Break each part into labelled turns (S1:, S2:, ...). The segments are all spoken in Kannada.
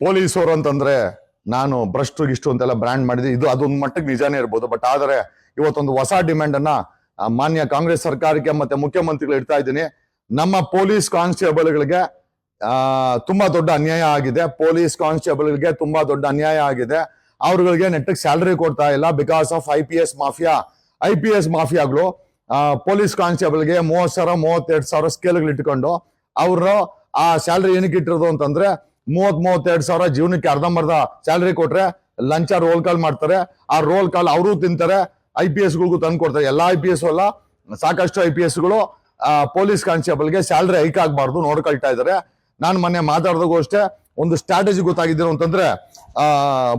S1: ಪೊಲೀಸರು ಅಂತಂದ್ರೆ ನಾನು ಭ್ರಷ್ಟು ಗಿಷ್ಟು ಅಂತೆಲ್ಲ ಬ್ರ್ಯಾಂಡ್ ಮಾಡಿದೆ ಇದು ಅದೊಂದು ಮಟ್ಟಕ್ಕೆ ನಿಜಾನೇ ಇರ್ಬೋದು. ಬಟ್ ಆದರೆ ಇವತ್ತೊಂದು ಹೊಸ ಡಿಮ್ಯಾಂಡ್ ಅನ್ನ ಮಾನ್ಯ ಕಾಂಗ್ರೆಸ್ ಸರ್ಕಾರಕ್ಕೆ ಮತ್ತೆ ಮುಖ್ಯಮಂತ್ರಿಗಳು ಇಡ್ತಾ ಇದ್ದೀನಿ. ನಮ್ಮ ಪೊಲೀಸ್ ಕಾನ್ಸ್ಟೇಬಲ್ಗಳಿಗೆ ತುಂಬಾ ದೊಡ್ಡ ಅನ್ಯಾಯ ಆಗಿದೆ. ಪೊಲೀಸ್ ಕಾನ್ಸ್ಟೇಬಲ್ಗಳಿಗೆ ತುಂಬಾ ದೊಡ್ಡ ಅನ್ಯಾಯ ಆಗಿದೆ. ಅವ್ರಗಳಿಗೆ ನೆಟ್ಟಗೆ ಸ್ಯಾಲರಿ ಕೊಡ್ತಾ ಇಲ್ಲ because of I P S mafia I P S ಮಾಫಿಯಾಗಳು police ಕಾನ್ಸ್ಟೇಬಲ್ಗೆ ಮೂವತ್ತು ಸಾವಿರ, ಮೂವತ್ತೆರಡು ಸಾವಿರ ಸ್ಕೇಲ್ಗಳು ಇಟ್ಕೊಂಡು ಅವರು ಆ ಸ್ಯಾಲ್ರಿ ಏನಕ್ಕೆ ಇಟ್ಟಿರೋದು ಅಂತಂದ್ರೆ ಮೂವತ್ ಮೂವತ್ತೆರಡು ಸಾವಿರ ಜೀವನಕ್ಕೆ ಅರ್ಧಂಬರ್ಧ ಸ್ಯಾಲ್ರಿ ಕೊಟ್ರೆ ಲಂಚ ರೋಲ್ ಕಾಲ್ ಮಾಡ್ತಾರೆ. ಆ ರೋಲ್ ಕಾಲ್ ಅವರು ತಿಂತಾರೆ ಐ ಪಿ ಎಸ್ಗಳಿಗೂ ತಂದು ಕೊಡ್ತಾರೆ. ಎಲ್ಲಾ ಐ ಪಿ ಎಸ್ ಅಲ್ಲ, ಸಾಕಷ್ಟು ಐ ಪಿ ಎಸ್ಗಳು ಪೊಲೀಸ್ ಕಾನ್ಸ್ಟೇಬಲ್ಗೆ ಸ್ಯಾಲ್ರಿ ಹೈಕ್ ಆಗಬಾರ್ದು ನೋಡ್ಕೊಳ್ತಾ ಇದ್ದಾರೆ. ನಾನು ಮೊನ್ನೆ ಮಾತಾಡಿದಾಗೂ ಅಷ್ಟೇ, ಒಂದು ಸ್ಟ್ರಾಟಜಿ ಗೊತ್ತಾಗಿದ್ದೇನು ಅಂತಂದ್ರೆ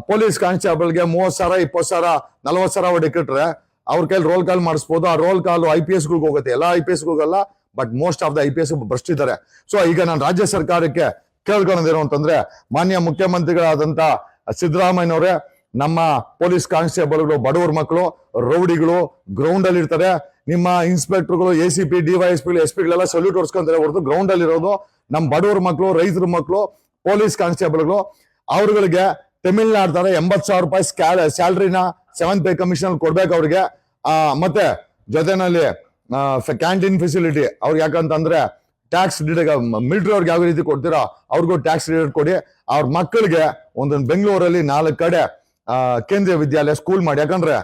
S1: ಪೊಲೀಸ್ ಕಾನ್ಸ್ಟೇಬಲ್ಗೆ ಮೂವತ್ ಸಾವಿರ, ಇಪ್ಪತ್ತು ಸಾವಿರ, ನಲವತ್ತು ಸಾವಿರ ಹೊಡಿಕಿಟ್ರೆ ಅವ್ರ ಕೈಲಿ ರೋಲ್ ಕಾಲ್ ಮಾಡಿಸ್ಬೋದು. ಆ roll call I P S ಗಳಿಗೆ ಹೋಗುತ್ತೆ ಎಲ್ಲ ಐ ಪಿ ಎಸ್ ಹೋಗಲ್ಲ but most of the I P S ಭ್ರಷ್ಟಿದ್ದಾರೆ so ಈಗ ನಾನು ರಾಜ್ಯ ಸರ್ಕಾರಕ್ಕೆ ಕೇಳ್ಕೊಳ್ಳೋದೇನು ಅಂತಂದ್ರೆ ಮಾನ್ಯ ಮುಖ್ಯಮಂತ್ರಿಗಳಾದಂತ ಸಿದ್ದರಾಮಯ್ಯನವರೇ, ನಮ್ಮ ಪೊಲೀಸ್ ಕಾನ್ಸ್ಟೇಬಲ್ಗಳು ಬಡವರ ಮಕ್ಕಳು, ರೌಡಿಗಳು ಗ್ರೌಂಡ್ ಅಲ್ಲಿ ಇರ್ತಾರೆ. ನಿಮ್ಮ ಇನ್ಸ್ಪೆಕ್ಟರ್ಗಳು ಎ ಸಿ ಪಿ ಡಿವೈಎಸ್ಪಿಗಳು ಎಸ್ ಪಿಗಳೆಲ್ಲ ಸಲ್ಯೂಟ್ ಹೊಡ್ಸ್ಕೊಂತಾರೆ ಹೊರತು ಗ್ರೌಂಡ್ ಅಲ್ಲಿ ಇರೋದು ನಮ್ಮ ಬಡವರ ಮಕ್ಕಳು, ರೈತರ ಮಕ್ಕಳು, ಪೊಲೀಸ್ ಕಾನ್ಸ್ಟೇಬಲ್ಗಳು ಅವ್ರಗಳಿಗೆ ತಮಿಳ್ನಾಡು ತರ ಎಂಬತ್ ಸಾವಿರ ರೂಪಾಯಿ ಸ್ಯಾಲ್ರಿನ ಸೆವೆಂತ್ ಪೇ ಕಮಿಷನ್ ಕೊಡ್ಬೇಕು ಅವ್ರಿಗೆ. ಮತ್ತೆ ಜೊತೆನಲ್ಲಿ ಕ್ಯಾಂಟೀನ್ ಫೆಸಿಲಿಟಿ ಅವ್ರಿಗೆ ಯಾಕಂತಂದ್ರೆ ಟ್ಯಾಕ್ಸ್ ಮಿಲಿಟರಿ ಅವ್ರಿಗೆ ಯಾವ ರೀತಿ ಕೊಡ್ತೀರಾ, ಅವ್ರಿಗೂ ಟ್ಯಾಕ್ಸ್ ರಿಲೇಟ್ ಕೊಡಿ. ಅವ್ರ ಮಕ್ಕಳಿಗೆ ಒಂದೊಂದು ಬೆಂಗಳೂರಲ್ಲಿ ನಾಲ್ಕು ಕಡೆ ಕೇಂದ್ರೀಯ ವಿದ್ಯಾಲಯ ಸ್ಕೂಲ್ ಮಾಡಿ. ಯಾಕಂದ್ರೆ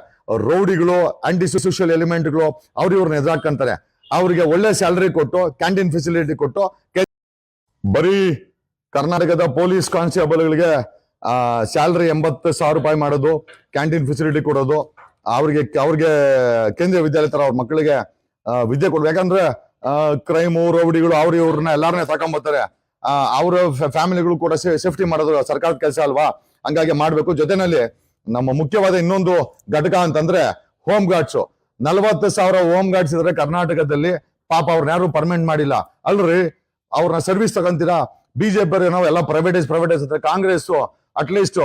S1: ರೌಡಿಗಳು ಆಂಟಿ ಸೋಷಿಯಲ್ ಎಲಿಮೆಂಟ್ಗಳು ಅವ್ರ ಇವ್ರನ್ನ ಎದುರಾಕಂತಾರೆ ಅವ್ರಿಗೆ ಒಳ್ಳೆ ಸ್ಯಾಲರಿ ಕೊಟ್ಟು ಕ್ಯಾಂಟೀನ್ ಫೆಸಿಲಿಟಿ ಕೊಟ್ಟು ಬರೀ ಕರ್ನಾಟಕದ ಪೊಲೀಸ್ ಕಾನ್ಸ್ಟೇಬಲ್ಗಳಿಗೆ ಸ್ಯಾಲ್ರಿ ಎಂಬತ್ತು ಸಾವಿರ ರೂಪಾಯಿ ಮಾಡೋದು ಕ್ಯಾಂಟೀನ್ ಫೆಸಿಲಿಟಿ ಕೊಡೋದು, ಅವ್ರಿಗೆ ಅವ್ರಿಗೆ ಕೇಂದ್ರೀಯ ವಿದ್ಯಾಲಯ ತರ ಅವ್ರ ಮಕ್ಕಳಿಗೆ ವಿದ್ಯೆ ಕೊಡ್ಬೇಕು. ಯಾಕಂದ್ರೆ ಕ್ರೈಮು ರೌಡಿಗಳು ಅವ್ರ, ಇವ್ರನ್ನ ಎಲ್ಲಾರನ್ನೇ ತಕೊಂಬರ್ತಾರೆ ಅವರ ಫ್ಯಾಮಿಲಿಗಳು ಕೂಡ ಸೇಫ್ಟಿ ಮಾಡೋದು ಸರ್ಕಾರದ ಕೆಲಸ ಅಲ್ವಾ? ಹಂಗಾಗಿ ಮಾಡಬೇಕು. ಜೊತೆನಲ್ಲಿ ನಮ್ಮ ಮುಖ್ಯವಾದ ಇನ್ನೊಂದು ಘಟಕ ಅಂತಂದ್ರೆ ಹೋಮ್ ಗಾರ್ಡ್ಸ್ ನಲವತ್ತು ಸಾವಿರ ಹೋಮ್ ಗಾರ್ಡ್ಸ್ ಇದ್ರೆ ಕರ್ನಾಟಕದಲ್ಲಿ ಪಾಪ ಅವ್ರನ್ನ ಯಾರು ಪರ್ಮನೆಂಟ್ ಮಾಡಿಲ್ಲ. ಅಲ್ರಿ ಅವ್ರನ್ನ ಸರ್ವಿಸ್ ತಗೊಂತೀರಾ? ಬಿಜೆಪಿ ನಾವು ಎಲ್ಲ ಪ್ರೈವೇಟೈಸ್ ಪ್ರೈವೇಟೈಸ್ ಅಂದ್ರೆ ಕಾಂಗ್ರೆಸ್ ಅಟ್ಲೀಸ್ಟ್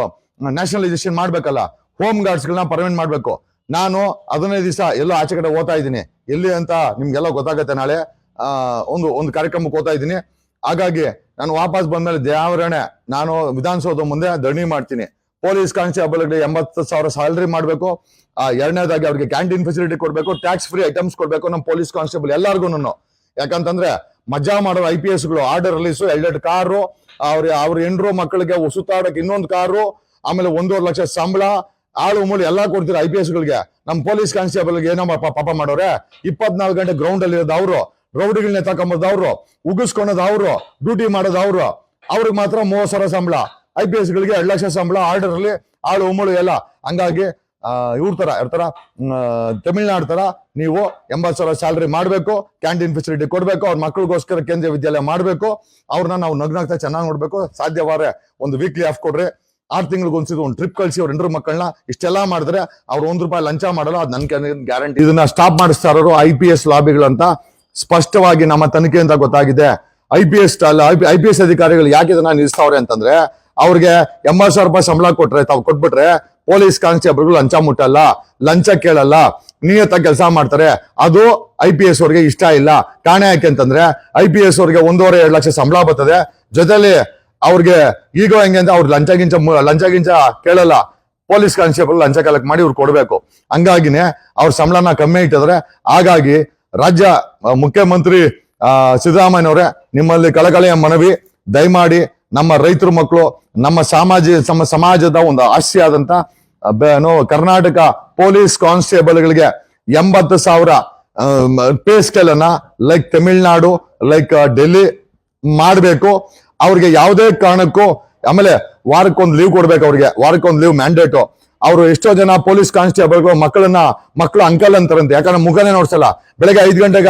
S1: ನ್ಯಾಷನಲೈಸೇಷನ್ ಮಾಡ್ಬೇಕಲ್ಲ. ಹೋಮ್ ಗಾರ್ಡ್ಸ್ ಗಳನ್ನ ಪರ್ಮನೆಂಟ್ ಮಾಡ್ಬೇಕು. ನಾನು ಹದಿನೈದು ದಿವಸ ಎಲ್ಲೋ ಆಚೆ ಕಡೆ ಓದ್ತಾ ಇದ್ದೀನಿ. ಎಲ್ಲಿ ಅಂತ ನಿಮ್ಗೆಲ್ಲ ಗೊತ್ತಾಗತ್ತೆ ನಾಳೆ. ಒಂದು ಒಂದು ಕಾರ್ಯಕ್ರಮಕ್ಕೆ ಹೋಗ್ತಾ ಇದ್ದೀನಿ. ಹಾಗಾಗಿ ನಾನು ವಾಪಸ್ ಬಂದ್ಮೇಲೆ ದೇವರಣೆ ನಾನು ವಿಧಾನಸೌಧ ಮುಂದೆ ಧರಣಿ ಮಾಡ್ತೀನಿ. ಪೊಲೀಸ್ ಕಾನ್ಸ್ಟೇಬಲ್ಗೆ ಎಂಬತ್ತು ಸಾವಿರ ಸ್ಯಾಲರಿ ಮಾಡಬೇಕು. ಎರಡನೇದಾಗಿ ಅವ್ರಿಗೆ ಕ್ಯಾಂಟೀನ್ ಫೆಸಿಲಿಟಿ ಕೊಡಬೇಕು ಟ್ಯಾಕ್ಸ್ ಫ್ರೀ ಐಟಮ್ಸ್ ಕೊಡಬೇಕು ನಮ್ಮ ಪೊಲೀಸ್ ಕಾನ್ಸ್ಟೇಬಲ್ ಎಲ್ಲರಿಗೂ ಯಾಕಂತಂದ್ರೆ ಮಜಾ ಮಾಡೋ ಐ ಪಿ ಎಸ್ಗಳು ಆರ್ಡರ್ ರಿಲೀಸು ಎರಡೆರಡು ಕಾರು, ಅವ್ರ ಅವ್ರ ಹೆಂಡ್ರು ಮಕ್ಕಳಿಗೆ ಸುತ್ತಾಡಕ್ಕೆ ಇನ್ನೊಂದು ಕಾರು, ಆಮೇಲೆ ಒಂದೂವರೆ ಲಕ್ಷ ಸಂಬಳ, ಆಳು, ಮೂಳು ಎಲ್ಲ ಕೊಡ್ತೀರಾ ಐ ಪಿ ಎಸ್ಗಳಿಗೆ. ನಮ್ಮ ಪೊಲೀಸ್ ಕಾನ್ಸ್ಟೇಬಲ್ಗೆ ಏನೋ ಪಾಪ ಮಾಡೋರೆ? ಇಪ್ಪತ್ನಾಲ್ಕು ಗಂಟೆ ಗ್ರೌಂಡ್ ಅಲ್ಲಿ ಇರೋದು ಅವರು. ರೌಡಿಗಳನ್ನ ತಕೊಂಬೋದು ಅವರು, ಉಗಿಸ್ಕೊಳೋದು ಅವರು, ಡ್ಯೂಟಿ ಮಾಡೋದು ಅವರು. ಅವ್ರಿಗೆ ಮಾತ್ರ ಮೂವತ್ ಸಾವಿರ ಸಂಬಳ. ಐ ಪಿ ಎಸ್ ಗಳಿಗೆ ಎರಡು ಲಕ್ಷ ಸಂಬಳ ಆರ್ಡರ್ ಅಲ್ಲಿ ಆಳು, ಉಮ್ಮಳು ಎಲ್ಲ. ಹಂಗಾಗಿ ಇವ್ರ ತರ ಇರ್ತಾರ ತಮಿಳ್ನಾಡು ತರ ನೀವು ಎಂಬತ್ ಸಾವಿರ ಸ್ಯಾಲರಿ ಮಾಡಬೇಕು ಕ್ಯಾಂಟೀನ್ ಫೆಸಿಲಿಟಿ ಕೊಡಬೇಕು, ಅವ್ರ ಮಕ್ಕಳಿಗೋಸ್ಕರ ಕೇಂದ್ರೀಯ ವಿದ್ಯಾಲಯ ಮಾಡಬೇಕು ಅವ್ರನ್ನ ನಾವು ನಗ್ನಾಗ್ತಾ ಚೆನ್ನಾಗಿ ನೋಡ್ಬೇಕು, ಸಾಧ್ಯವಾದ್ರೆ ಒಂದು ವೀಕ್ಲಿ ಆಫ್ ಕೊಡ್ರಿ. ಆರು ತಿಂಗಳಿಗೆ ಒಂದ್ಸಿದ ಒಂದು ಟ್ರಿಪ್ ಕಳಿಸಿ ಅವ್ರ ಎಂಟ್ರ ಮಕ್ಕಳನ್ನ ಇಷ್ಟೆಲ್ಲ ಮಾಡಿದ್ರೆ ಅವ್ರು ಒಂದ್ ರೂಪಾಯಿ ಲಂಚ ಮಾಡಲ್ಲ, ಅದು ನನ್ ಗ್ಯಾರಂಟಿ ಇದನ್ನ ಸ್ಟಾಪ್ ಮಾಡಿಸ್ತಾ ಇರೋರು ಐ ಪಿ ಎಸ್ ಲಾಬಿಗಳಂತ ಸ್ಪಷ್ಟವಾಗಿ ನಮ್ಮ ತನಿಖೆಯಿಂದ ಗೊತ್ತಾಗಿದೆ. I P S I P S ಅಧಿಕಾರಿಗಳು ಯಾಕೆ ಇದನ್ನ ನಿಲ್ಲಿಸ್ತಾವ್ರೆ ಅಂತಂದ್ರೆ, ಅವ್ರಿಗೆ ಎಂಬತ್ತು ಸಾವಿರ ರೂಪಾಯಿ ಸಂಬಳ ಕೊಟ್ರೆ, ತಾವು ಕೊಟ್ಬಿಟ್ರೆ ಪೊಲೀಸ್ ಕಾನ್ಸ್ಟೇಬಲ್ಗಳು ಲಂಚ ಮುಟ್ಟಲ್ಲ, ಲಂಚ ಕೇಳಲ್ಲ ನಿಯತ ಕೆಲಸ ಮಾಡ್ತಾರೆ. ಅದು ಐ ಪಿ ಎಸ್ ಅವ್ರಿಗೆ ಇಷ್ಟ ಇಲ್ಲ. ಕಾರಣ ಯಾಕೆ ಅಂತಂದ್ರೆ ಐ ಪಿ ಎಸ್ ಅವ್ರಿಗೆ ಒಂದೂವರೆ, ಎರಡು ಲಕ್ಷ ಸಂಬಳ ಬರ್ತದೆ. ಜೊತೆಲಿ ಅವ್ರಿಗೆ ಈಗ ಹೆಂಗೆ ಅಂತ ಅವ್ರು ಲಂಚ ಗಿಂಚ ಲಂಚ ಗಿಂಚ ಕೇಳಲ್ಲ. ಪೊಲೀಸ್ ಕಾನ್ಸ್ಟೇಬಲ್ ಲಂಚ ಕಲೆಕ್ಟ್ ಮಾಡಿ ಇವ್ರು ಕೊಡ್ಬೇಕು. ಹಂಗಾಗಿನೇ ಅವ್ರ ಸಂಬಳನ ಕಮ್ಮಿ ಇಟ್ಟಿದ್ರೆ ಹಾಗಾಗಿ ರಾಜ್ಯ ಮುಖ್ಯಮಂತ್ರಿ ಸಿದ್ದರಾಮಯ್ಯನವರೇ, ನಿಮ್ಮಲ್ಲಿ ಕಳಕಳಿಯ ಮನವಿ, ದಯಮಾಡಿ ನಮ್ಮ ರೈತರು ಮಕ್ಕಳು, ನಮ್ಮ ಸಮಾಜ ನಮ್ಮ ಸಮಾಜದ ಒಂದು ಆಸ್ತಿಯಾದಂತ ಕರ್ನಾಟಕ ಪೊಲೀಸ್ ಕಾನ್ಸ್ಟೇಬಲ್ಗಳಿಗೆ ಎಂಬತ್ತು ಸಾವಿರ pay scale like Tamil Nadu like Delhi ಮಾಡಬೇಕು. ಅವ್ರಿಗೆ ಯಾವುದೇ ಕಾರಣಕ್ಕೂ, ಆಮೇಲೆ ವಾರಕ್ಕೊಂದು ಲೀವ್ ಕೊಡ್ಬೇಕು ಅವ್ರಿಗೆ, ವಾರಕ್ಕೊಂದು ಲೀವ್ ಮ್ಯಾಂಡೇಟು ಅವರು ಎಷ್ಟೋ ಜನ ಪೊಲೀಸ್ ಕಾನ್ಸ್ಟೇಬಲ್ಗಳು ಮಕ್ಕಳನ್ನ ಮಕ್ಕಳು ಅಂಕಲ್ ಅಂತಾರಂತೆ. ಯಾಕಂದ್ರೆ ಮುಖನೇ ನೋಡ್ಸಲ್ಲ. ಬೆಳಗ್ಗೆ ಐದು ಗಂಟೆಗ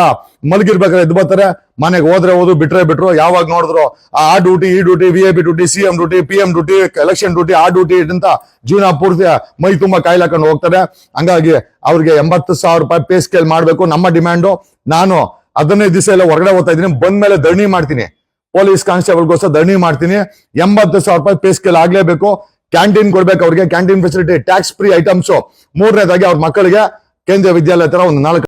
S1: ಮಲಗಿರ್ಬೇಕಾದ್ರೆ ಎದ್ದು ಬರ್ತಾರೆ. ಮನೆಗೆ ಹೋದ್ರೆ ಹೋದ್ರು, ಬಿಟ್ರೆ ಬಿಟ್ರು. ಯಾವಾಗ ನೋಡಿದ್ರು, ಆ ಡ್ಯೂಟಿ ಈ duty V A P duty C M duty P M duty election duty ಆ ಡ್ಯೂಟಿ ಅಂತ ಜೀವನ ಪೂರ್ತಿ ಮೈ ತುಂಬಾ ಕಾಯ್ಲಾಕೊಂಡು ಹೋಗ್ತಾರೆ. ಹಂಗಾಗಿ ಅವ್ರಿಗೆ ಎಂಬತ್ತು ಸಾವಿರ ರೂಪಾಯಿ ಪೇ ಸ್ಕೇಲ್ ಮಾಡಬೇಕು, ನಮ್ಮ ಡಿಮ್ಯಾಂಡು ನಾನು ಹದಿನೈದು ದಿವಸ ಎಲ್ಲ ಹೊರಗಡೆ ಹೋಗ್ತಾ ಇದ್ದೀನಿ. ಬಂದ್ಮೇಲೆ ಧರಣಿ ಮಾಡ್ತೀನಿ. ಪೊಲೀಸ್ ಕಾನ್ಸ್ಟೇಬಲ್ಗೋಸ್ಕರ ಧರಣಿ ಮಾಡ್ತೀನಿ. ಎಂಬತ್ತು ಸಾವಿರ ರೂಪಾಯಿ ಪೇ ಸ್ಕೇಲ್ ಆಗ್ಲೇಬೇಕು. ಕ್ಯಾಂಟೀನ್ ಕೊಡ್ಬೇಕು ಅವ್ರಿಗೆ. Canteen facility tax free items ಮೂರನೇದಾಗಿ ಅವ್ರ ಮಕ್ಕಳಿಗೆ ಕೇಂದ್ರೀಯ ವಿದ್ಯಾಲಯ ತರ ಒಂದು ನಾಲ್ಕು